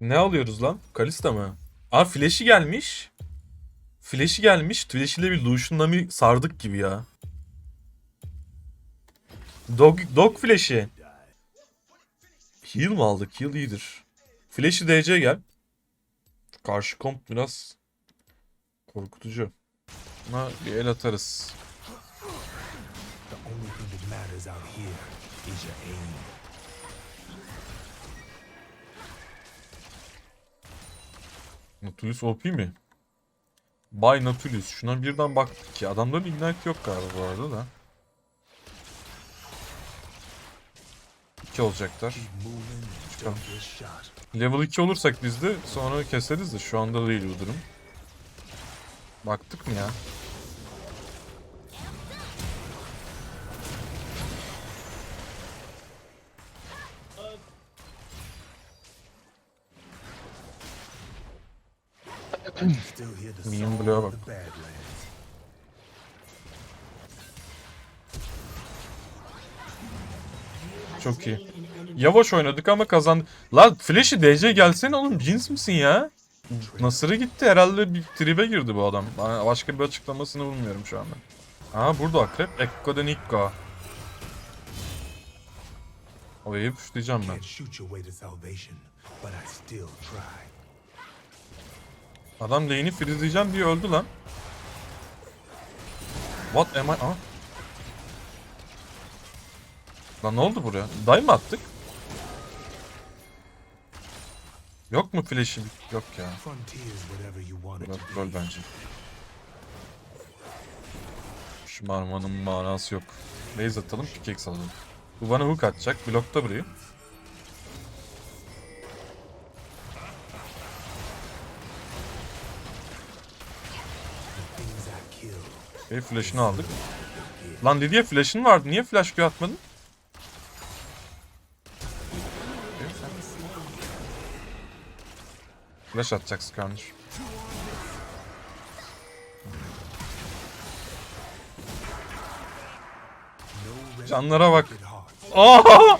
Ne alıyoruz lan? Kalista mı? Aa flash'i gelmiş. Flash'i gelmiş. Flash ile bir Lucian'la mı sardık gibi ya. Dog, dog flash'i. Heal mı aldık? Heal iyidir. Flash'i DC gel. Karşı komp biraz korkutucu. Buna bir el atarız. Nautilus OP mi? Bay Nautilus. Şuna birden baktık ki. Adamda bir ignite yok galiba bu arada da. İki olacaklar. Level 2 olursak biz de sonra keseriz de şu anda değil bu durum. Baktık mı ya? Blue'a of bak. Çok iyi. Yavaş oynadık ama kazandık. La Flash'i DC gelsene oğlum cins misin ya? Nasır'a gitti herhalde bir tribe girdi bu adam. Başka bir açıklamasını bulmuyorum şu anda. Aa burada akrep. Ekko Nikko. Orayı puşlayacağım ben. Adam lane'i freezeleyeceğim diye öldü lan. What am I... Aa. Lan ne oldu buraya? Day mı attık? Yok mu flash'im? Yok ya. Be. bence. Şımarmanın manası yok. Base atalım, pickaxe alalım. Bu bana hook atacak. Blokta burayı. E flash'ını aldık. Lan Lydia flash'ın vardı. Niye flash Q atmadın? Flash atacaksın kardeşim. No Canlara bak. Aa!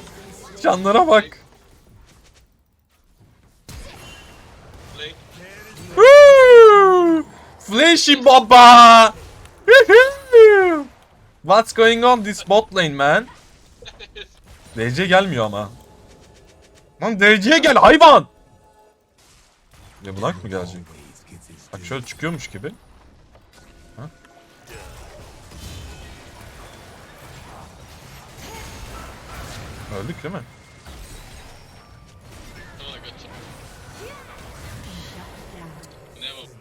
Canlara bak. Flashy baba. What's going on this bot lane man? DC gelmiyor ama. Lan DC'ye gel hayvan. Ya Black mı gelecek? Bak şöyle çıkıyormuş gibi. Ha? Öldük değil mi?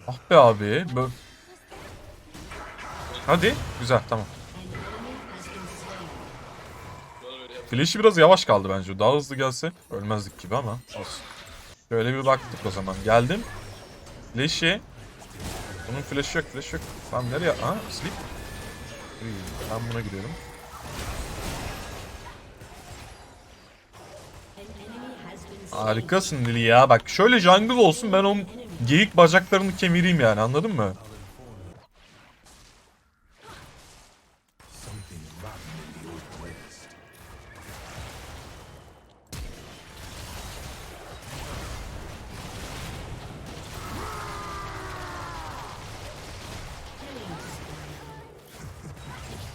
Ah be abi. Bö- Hadi. Güzel tamam. Flash'i biraz yavaş kaldı bence. Daha hızlı gelse ölmezdik gibi ama olsun. Şöyle bir baktık o zaman. Geldim. Flash'i. Bunun flash'ı yok, flash yok. Lan nereye? Aha, sleep. Ben buna gidiyorum. Harikasın Lili ya. Bak şöyle jungle olsun ben onun geyik bacaklarını kemireyim yani anladın mı?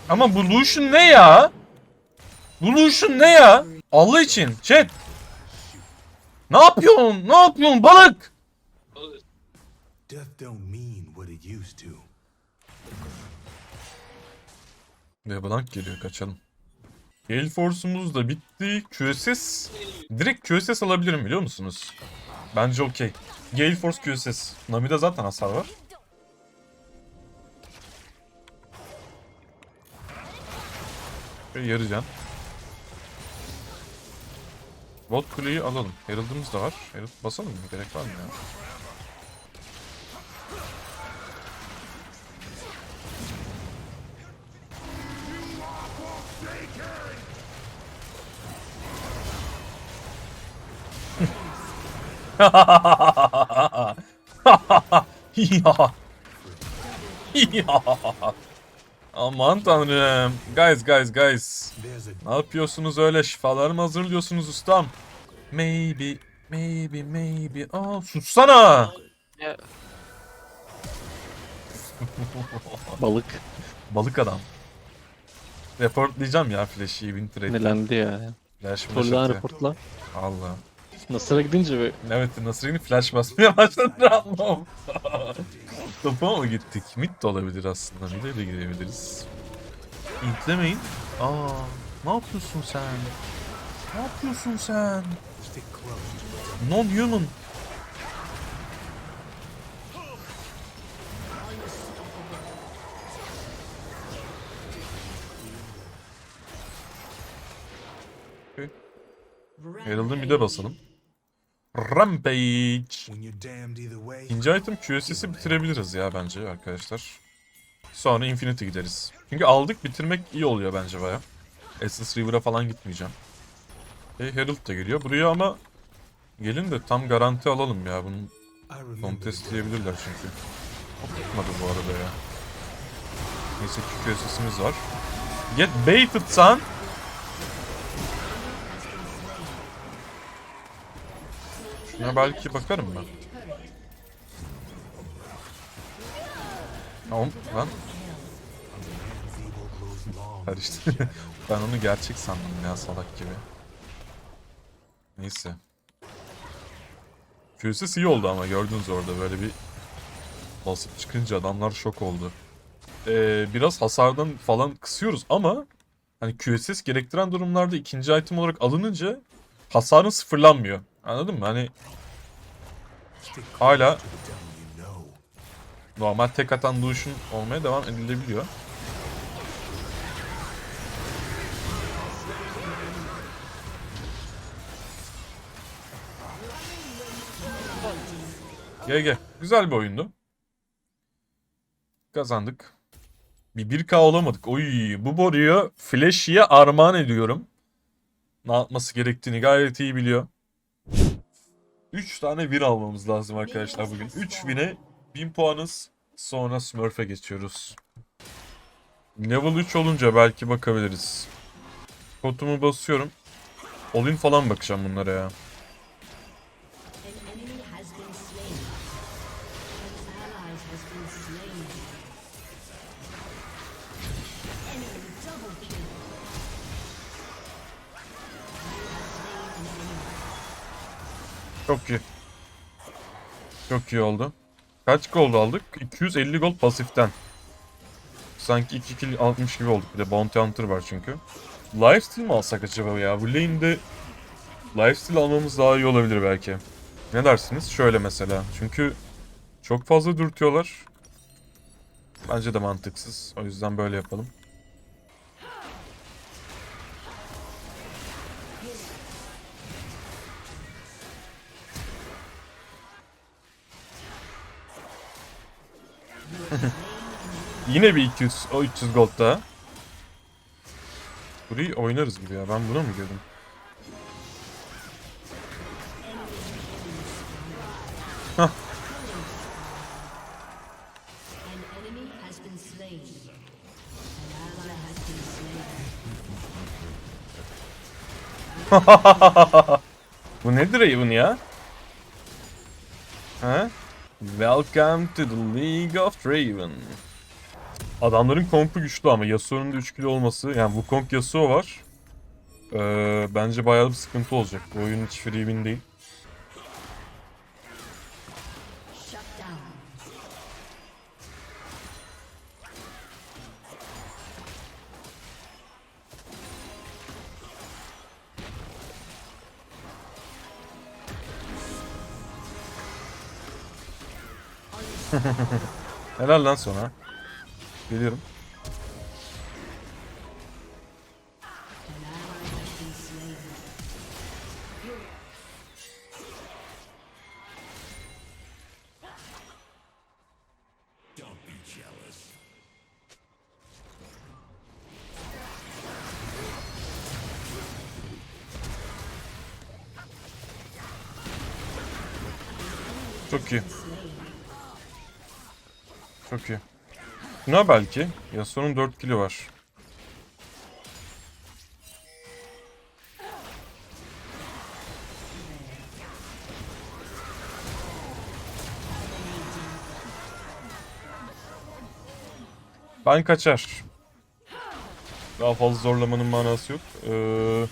Ama bu Lucian ne ya? Bu Lucian ne ya? Allah için chat. Ne yapıyorsun? Ne yapıyorsun balık? Ve blank geliyor kaçalım. Gale Force'umuz da bitti. QSS. Direkt QSS alabilirim biliyor musunuz? Bence okey. Gale Force QSS. Nami'de zaten hasar var. Ve yarı can. Bot kuleyi alalım. Herald'ımız da var. Herald basalım mı? Gerek var mı ya? Aman tanrım. Guys guys guys. Ne yapıyorsunuz öyle? Şifalar mı hazırlıyorsunuz ustam? Maybe Maybe maybe. Aa sussana. Balık Balık adam. Reportlayacağım ya Flash'i Winter'e. nelendi ya. Flash flash Reportla reportla. Allah. Nasır'a gidince be. Evet Nasır'ın flash basmaya başladı anlam. Topa mı gittik? Mid de olabilir aslında. Mid'e de gidebiliriz. İntlemeyin. Aa, ne yapıyorsun sen? Ne yapıyorsun sen? Close. Non-human. Herald'ın bir de basalım. Rampage. İkinci item QSS'i bitirebiliriz ya bence arkadaşlar. Sonra Infinity gideriz. Çünkü aldık bitirmek iyi oluyor bence baya. Essence River'a falan gitmeyeceğim. E, Herald da geliyor. Buraya ama gelin de tam garanti alalım ya. Remember contest diyebilirler çünkü. Tutmadı bu arada ya. Neyse ki QSS'imiz var. Get baited son. Şuna belki bakarım ben. Tamam lan. Karıştı. ben onu gerçek sandım ya salak gibi. Neyse. QSS iyi oldu ama gördünüz orada böyle bir basıp çıkınca adamlar şok oldu. Ee, biraz hasardan falan kısıyoruz ama hani QSS gerektiren durumlarda ikinci item olarak alınınca hasarın sıfırlanmıyor. Anladın mı? Hani hala normal tek atan Lucian olmaya devam edilebiliyor. GG. Güzel bir oyundu. Kazandık. Bir 1K olamadık. Oy bu Boru'yu Flash'ye armağan ediyorum. Ne yapması gerektiğini gayet iyi biliyor. 3 tane win almamız lazım arkadaşlar bugün. 3 win'e 1000 puanız. Sonra Smurf'e geçiyoruz. Level 3 olunca belki bakabiliriz. Kotumu basıyorum. All-in falan bakacağım bunlara ya. Çok iyi. Çok iyi oldu. Kaç gold aldık? 250 gold pasiften. Sanki 2 kill almış gibi olduk. Bir de Bounty Hunter var çünkü. Lifesteal mi alsak acaba ya? Bu lane'de Lifesteal almamız daha iyi olabilir belki. Ne dersiniz? Şöyle mesela. Çünkü çok fazla dürtüyorlar. Bence de mantıksız. O yüzden böyle yapalım. Yine bir 200, o 300 gold daha. Burayı oynarız gibi ya. Ben buna mı girdim? Hah. Bu nedir Raven ya? Ha? Welcome to the League of Raven. Adamların kompu güçlü ama Yasuo'nun da 3 kilo olması yani Wukong Yasuo var. Ee, bence bayağı bir sıkıntı olacak. Bu oyun hiç free değil. Helal lan sana. Geliyorum. Çok iyi. Çok iyi. Tuna belki. Yasuo'nun 4 kilo var. Ben kaçar. Daha fazla zorlamanın manası yok. Ee,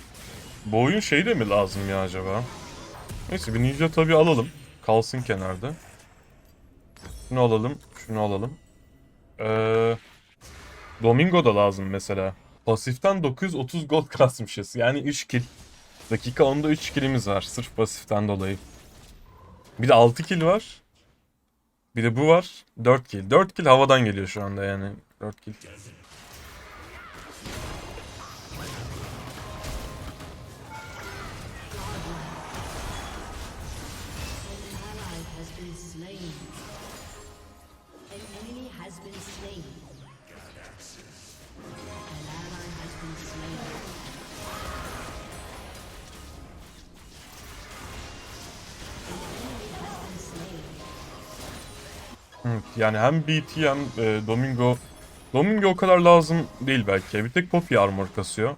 bu oyun şey de mi lazım ya acaba? Neyse bir ninja tabii alalım. Kalsın kenarda. Şunu alalım, şunu alalım. Ee, Domingo da lazım mesela. Pasiften 930 gold kasmışız. Yani 3 kill. Dakika 10'da 3 killimiz var. Sırf pasiften dolayı. Bir de 6 kill var. Bir de bu var. 4 kill. 4 kill havadan geliyor şu anda yani. 4 kill. Yani hem BT hem e, Domingo. Domingo o kadar lazım değil belki. Bir tek Poppy armor kasıyor.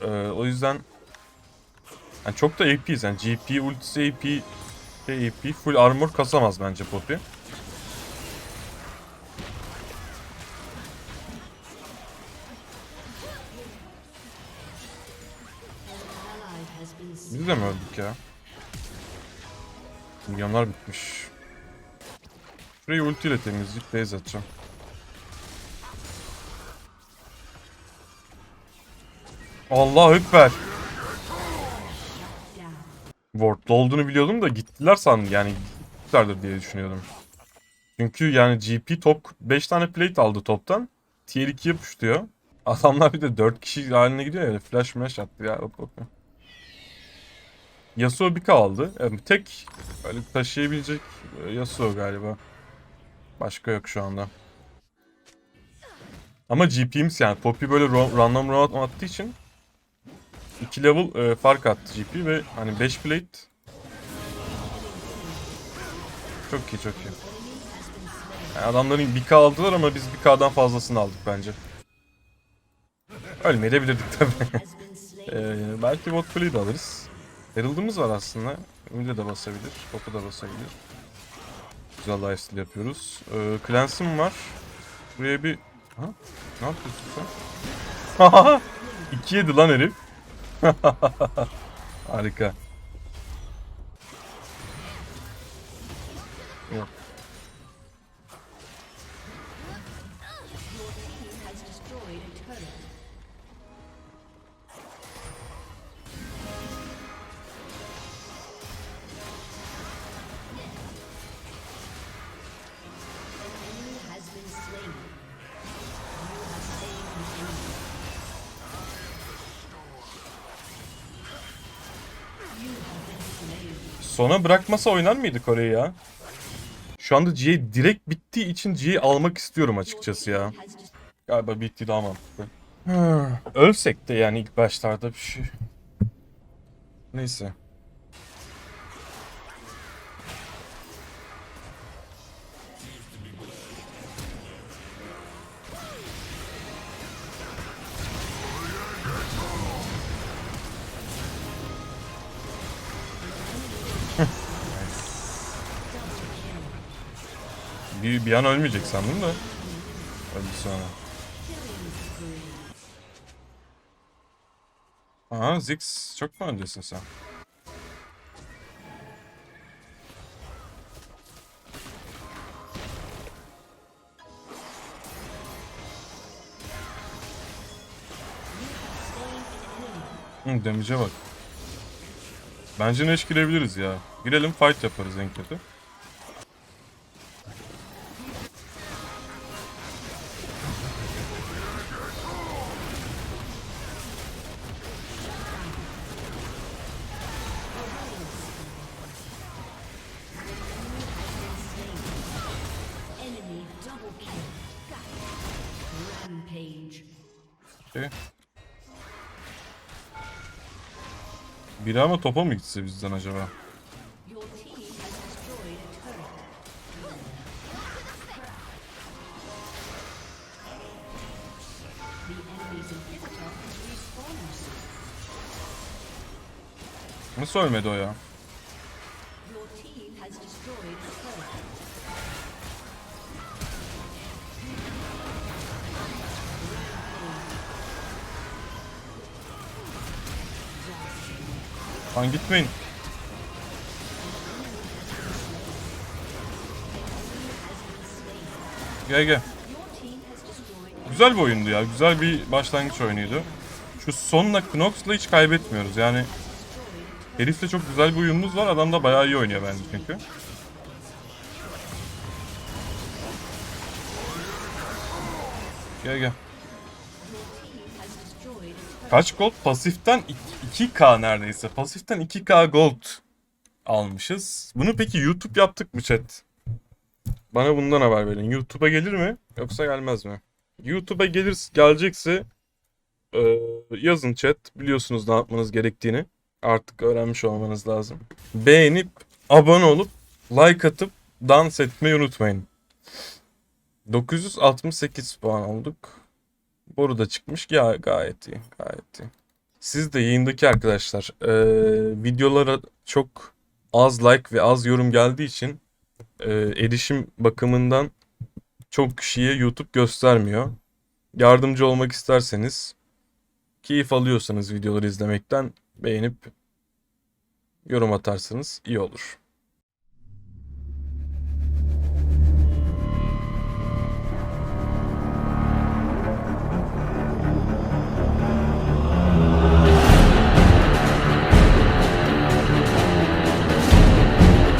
E, o yüzden yani çok da AP'yiz. Yani GP, ultisi AP, şey AP, full armor kasamaz bence Poppy. Biz de mi öldük ya? Milyonlar bitmiş. Şurayı ultiyle temizleyip base atacağım. Allah. Down. Ward'da olduğunu biliyordum da gittiler sandım yani gittilerdir diye düşünüyordum. Çünkü yani GP top 5 tane plate aldı toptan. Tier 2'ye pushluyor. Adamlar bir de 4 kişi haline gidiyor ya flash mash attı ya. Hop hop. Yasuo bir aldı. Yani tek böyle taşıyabilecek e, Yasuo galiba. Başka yok şu anda. Ama GP'miz yani Poppy böyle random round attığı için 2 level e, fark attı GP ve hani 5 plate çok iyi çok iyi. Yani adamların 1k aldılar ama biz 1k'dan fazlasını aldık bence. Ölmeyebilirdik tabi. Ee, belki bot kuleyi de alırız. Herald'ımız var aslında. Ümide de basabilir. Topu da basabilir. Güzel lifesteal yapıyoruz. Ee, Cleanse'im var. Buraya bir... Ha? Ne yapıyorsun sen? 2 yedi lan herif. Harika. Sona bırakmasa oynar mıydık orayı ya? Şu anda GA direkt bittiği için GA almak istiyorum açıkçası ya. Galiba bitti daha mantıklı. Ölsek de yani ilk başlarda bir şey. Neyse. Bir, bir an ölmeyecek sandım da. Öldü sonra. Aha Ziggs çok mu öndesin sen? Hı, damage'e bak. Bence ne girebiliriz ya. Girelim fight yaparız en kötü. Biri ama topa mı gitse bizden acaba? Nasıl ölmedi o ya? Lan gitmeyin. Gel gel. Güzel bir oyundu ya. Güzel bir başlangıç oyunuydu. Şu sonla Knox'la hiç kaybetmiyoruz. Yani herifle çok güzel bir uyumumuz var. Adam da bayağı iyi oynuyor bence çünkü. Gel gel. Kaç gold? Pasiften 2k neredeyse. Pasiften 2k gold almışız. Bunu peki YouTube yaptık mı chat? Bana bundan haber verin. YouTube'a gelir mi? Yoksa gelmez mi? YouTube'a gelir, gelecekse e, yazın chat. Biliyorsunuz ne yapmanız gerektiğini. Artık öğrenmiş olmanız lazım. Beğenip, abone olup, like atıp dans etmeyi unutmayın. 968 puan olduk. Boru da çıkmış. Ya gayet iyi. Gayet iyi. Siz de yayındaki arkadaşlar eee, videolara çok az like ve az yorum geldiği için eee, erişim bakımından çok kişiye YouTube göstermiyor. Yardımcı olmak isterseniz keyif alıyorsanız videoları izlemekten beğenip yorum atarsanız iyi olur.